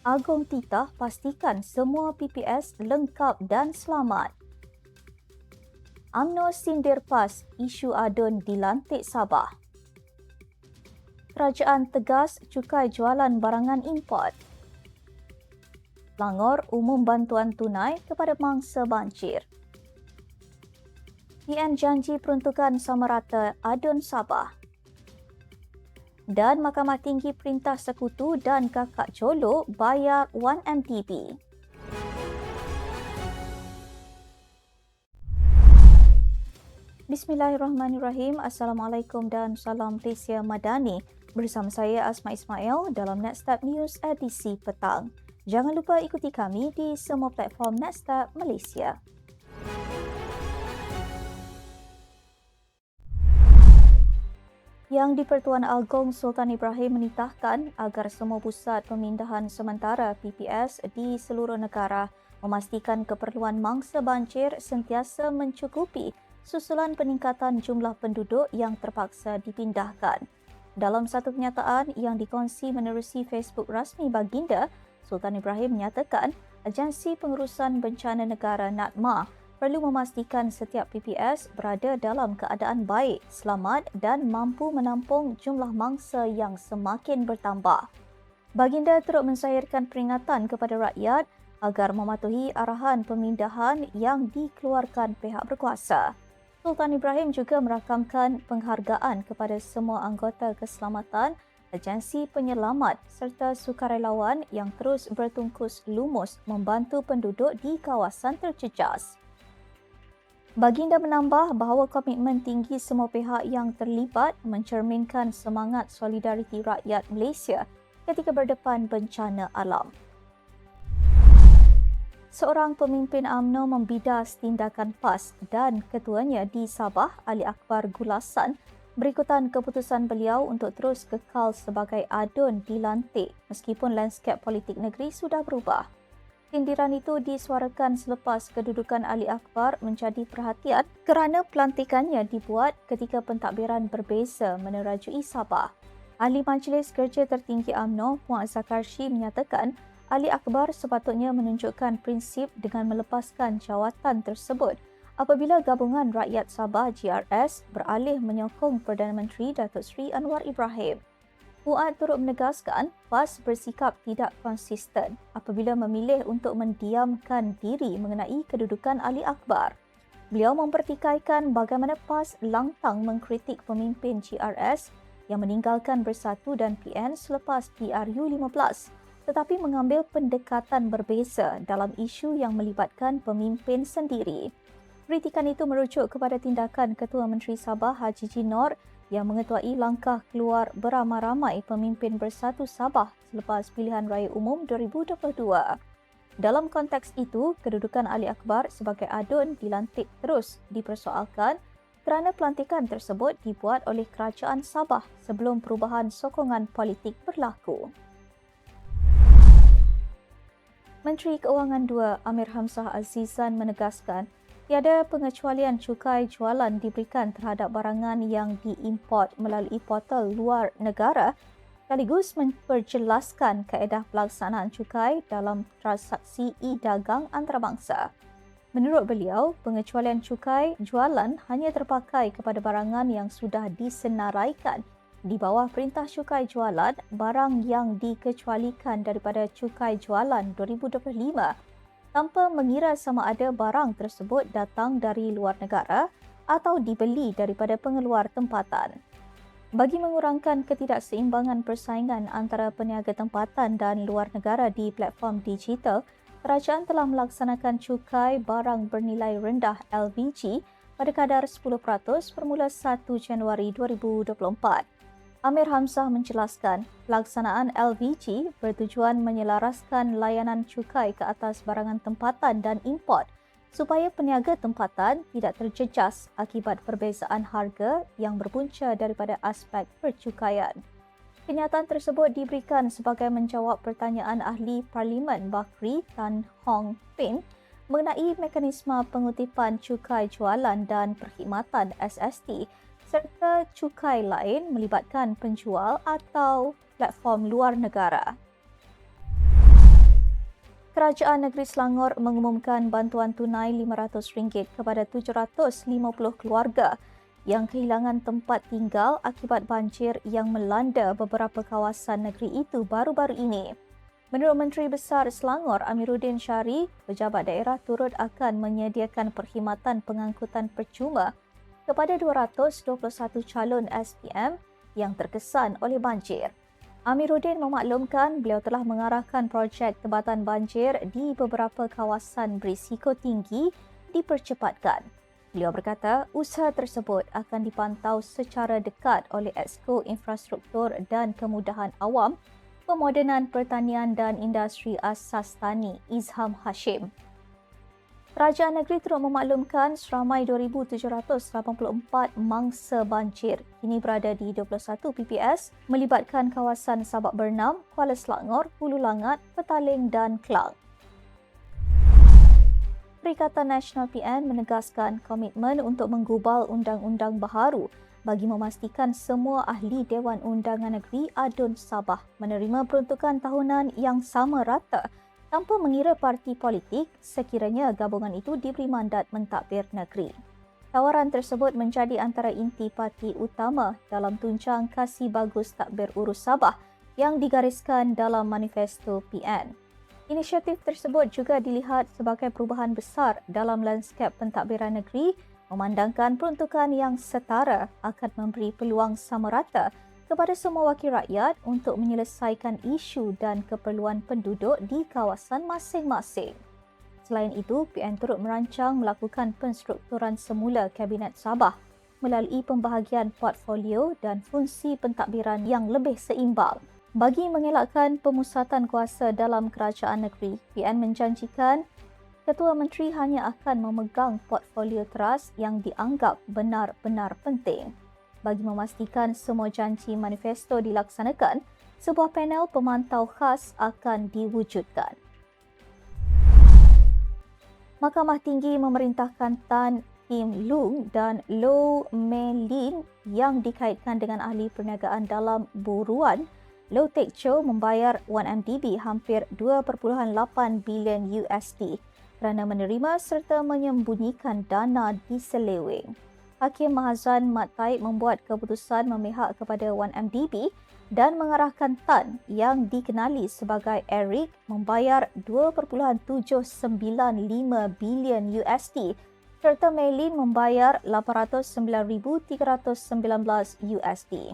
Agong Titah pastikan semua PPS lengkap dan selamat. UMNO sindir PAS isu adun dilantik Sabah. Kerajaan tegas cukai jualan barangan import. Langor umum bantuan tunai kepada mangsa banjir. PN janji peruntukan sama rata adun Sabah dan Mahkamah Tinggi Perintah Sekutu dan Kakak Colo bayar 1MDB. Bismillahirrahmanirrahim. Assalamualaikum dan salam Malaysia Madani. Bersama saya Asma Ismail dalam Netstat News edisi petang. Jangan lupa ikuti kami di semua platform Netstat Malaysia. Yang di-Pertuan Agong Sultan Ibrahim menitahkan agar semua pusat pemindahan sementara PPS di seluruh negara memastikan keperluan mangsa banjir sentiasa mencukupi susulan peningkatan jumlah penduduk yang terpaksa dipindahkan. Dalam satu kenyataan yang dikongsi menerusi Facebook rasmi Baginda, Sultan Ibrahim menyatakan agensi pengurusan bencana negara NATMA perlu memastikan setiap PPS berada dalam keadaan baik, selamat dan mampu menampung jumlah mangsa yang semakin bertambah. Baginda turut mensayarkan peringatan kepada rakyat agar mematuhi arahan pemindahan yang dikeluarkan pihak berkuasa. Sultan Ibrahim juga merakamkan penghargaan kepada semua anggota keselamatan, agensi penyelamat serta sukarelawan yang terus bertungkus lumus membantu penduduk di kawasan terjejas. Baginda menambah bahawa komitmen tinggi semua pihak yang terlibat mencerminkan semangat solidariti rakyat Malaysia ketika berdepan bencana alam. Seorang pemimpin AMNO membidas tindakan PAS dan ketuanya di Sabah, Ali Akbar Gulasan, berikutan keputusan beliau untuk terus kekal sebagai adun dilantik meskipun lanskap politik negeri sudah berubah. Sindiran itu disuarakan selepas kedudukan Ali Akbar menjadi perhatian kerana pelantikannya dibuat ketika pentadbiran berbeza menerajui Sabah. Ahli Majlis Kerja Tertinggi AMNO, Muaz Zakarshi menyatakan Ali Akbar sepatutnya menunjukkan prinsip dengan melepaskan jawatan tersebut apabila gabungan rakyat Sabah GRS beralih menyokong Perdana Menteri Datuk Seri Anwar Ibrahim. Fuad turut menegaskan PAS bersikap tidak konsisten apabila memilih untuk mendiamkan diri mengenai kedudukan Ali Akbar. Beliau mempertikaikan bagaimana PAS langtang mengkritik pemimpin GRS yang meninggalkan Bersatu dan PN selepas PRU 15 tetapi mengambil pendekatan berbeza dalam isu yang melibatkan pemimpin sendiri. Kritikan itu merujuk kepada tindakan Ketua Menteri Sabah Haji Jinor yang mengetuai langkah keluar beramai-ramai pemimpin bersatu Sabah selepas pilihan raya umum 2022. Dalam konteks itu, kedudukan Ali Akbar sebagai adun dilantik terus dipersoalkan kerana pelantikan tersebut dibuat oleh kerajaan Sabah sebelum perubahan sokongan politik berlaku. Menteri Keuangan 2 Amir Hamzah Azizan menegaskan tiada pengecualian cukai jualan diberikan terhadap barangan yang diimport melalui portal luar negara sekaligus memperjelaskan kaedah pelaksanaan cukai dalam transaksi e-dagang antarabangsa. Menurut beliau, pengecualian cukai jualan hanya terpakai kepada barangan yang sudah disenaraikan di bawah Perintah Cukai Jualan barang yang dikecualikan daripada Cukai Jualan 2025 tanpa mengira sama ada barang tersebut datang dari luar negara atau dibeli daripada pengeluar tempatan. Bagi mengurangkan ketidakseimbangan persaingan antara peniaga tempatan dan luar negara di platform digital, kerajaan telah melaksanakan cukai barang bernilai rendah LVG pada kadar 10% bermula 1 Januari 2024. Amir Hamzah menjelaskan, pelaksanaan LVG bertujuan menyelaraskan layanan cukai ke atas barangan tempatan dan import supaya peniaga tempatan tidak terjejas akibat perbezaan harga yang berpunca daripada aspek percukaian. Kenyataan tersebut diberikan sebagai menjawab pertanyaan ahli Parlimen Bakri Tan Hong Pin mengenai mekanisme pengutipan cukai jualan dan perkhidmatan SST serta cukai lain melibatkan penjual atau platform luar negara. Kerajaan Negeri Selangor mengumumkan bantuan tunai RM500 kepada 750 keluarga yang kehilangan tempat tinggal akibat banjir yang melanda beberapa kawasan negeri itu baru-baru ini. Menurut Menteri Besar Selangor Amiruddin Syari, pejabat daerah turut akan menyediakan perkhidmatan pengangkutan percuma kepada 221 calon SPM yang terkesan oleh banjir. Amiruddin memaklumkan beliau telah mengarahkan projek tebatan banjir di beberapa kawasan berisiko tinggi dipercepatkan. Beliau berkata usaha tersebut akan dipantau secara dekat oleh Exco Infrastruktur dan Kemudahan Awam, Pemodenan Pertanian dan Industri Asas Tani Izham Hashim. Kerajaan negeri turut memaklumkan seramai 2,784 mangsa banjir kini berada di 21 PPS melibatkan kawasan Sabak Bernam, Kuala Selangor, Hulu Langat, Petaling dan Kelang. Perikatan Nasional PN menegaskan komitmen untuk menggubal undang-undang baharu bagi memastikan semua ahli Dewan Undangan Negeri Adun Sabah menerima peruntukan tahunan yang sama rata tanpa mengira parti politik sekiranya gabungan itu diberi mandat mentadbir negeri. Tawaran tersebut menjadi antara inti parti utama dalam tuncang kasih bagus takbir urus Sabah yang digariskan dalam manifesto PN. Inisiatif tersebut juga dilihat sebagai perubahan besar dalam lanskap pentadbiran negeri memandangkan peruntukan yang setara akan memberi peluang sama rata kepada semua wakil rakyat untuk menyelesaikan isu dan keperluan penduduk di kawasan masing-masing. Selain itu, PN turut merancang melakukan penstrukturan semula Kabinet Sabah melalui pembahagian portfolio dan fungsi pentadbiran yang lebih seimbang. Bagi mengelakkan pemusatan kuasa dalam kerajaan negeri, PN menjanjikan Ketua Menteri hanya akan memegang portfolio teras yang dianggap benar-benar penting bagi memastikan semua janji manifesto dilaksanakan, sebuah panel pemantau khas akan diwujudkan. Mahkamah Tinggi memerintahkan Tan Kim Lung dan Lo Melin yang dikaitkan dengan ahli perniagaan dalam buruan Lo Tek Cho membayar 1MDB hampir 2.8 bilion USD kerana menerima serta menyembunyikan dana di seleweng. Hakim Mahazan Mat Taib membuat keputusan memihak kepada 1MDB dan mengarahkan Tan yang dikenali sebagai Eric membayar 2.795 bilion USD serta Maylin membayar 809,319 USD.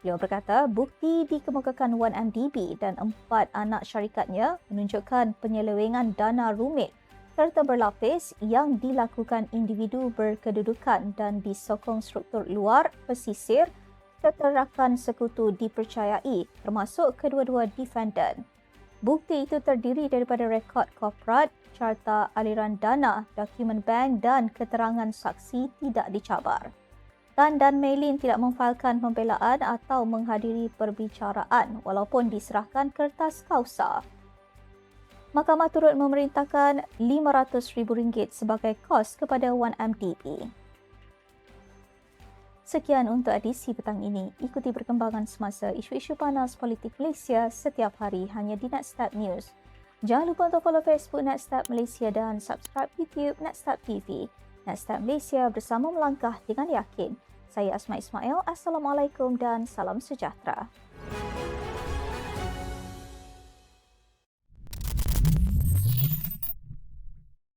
Beliau berkata bukti dikemukakan 1MDB dan empat anak syarikatnya menunjukkan penyelewengan dana rumit serta berlapis yang dilakukan individu berkedudukan dan disokong struktur luar pesisir serta rakan sekutu dipercayai termasuk kedua-dua defendant. Bukti itu terdiri daripada rekod korporat, carta aliran dana, dokumen bank dan keterangan saksi tidak dicabar. Tan dan Maylin tidak memfailkan pembelaan atau menghadiri perbicaraan walaupun diserahkan kertas kausa. Mahkamah turut memerintahkan RM500,000 sebagai kos kepada 1MDB. Sekian untuk edisi petang ini. Ikuti perkembangan semasa isu-isu panas politik Malaysia setiap hari hanya di Netstab News. Jangan lupa untuk follow Facebook Netstab Malaysia dan subscribe YouTube Netstab TV. Netstab Malaysia bersama melangkah dengan yakin. Saya Asma Ismail. Assalamualaikum dan salam sejahtera.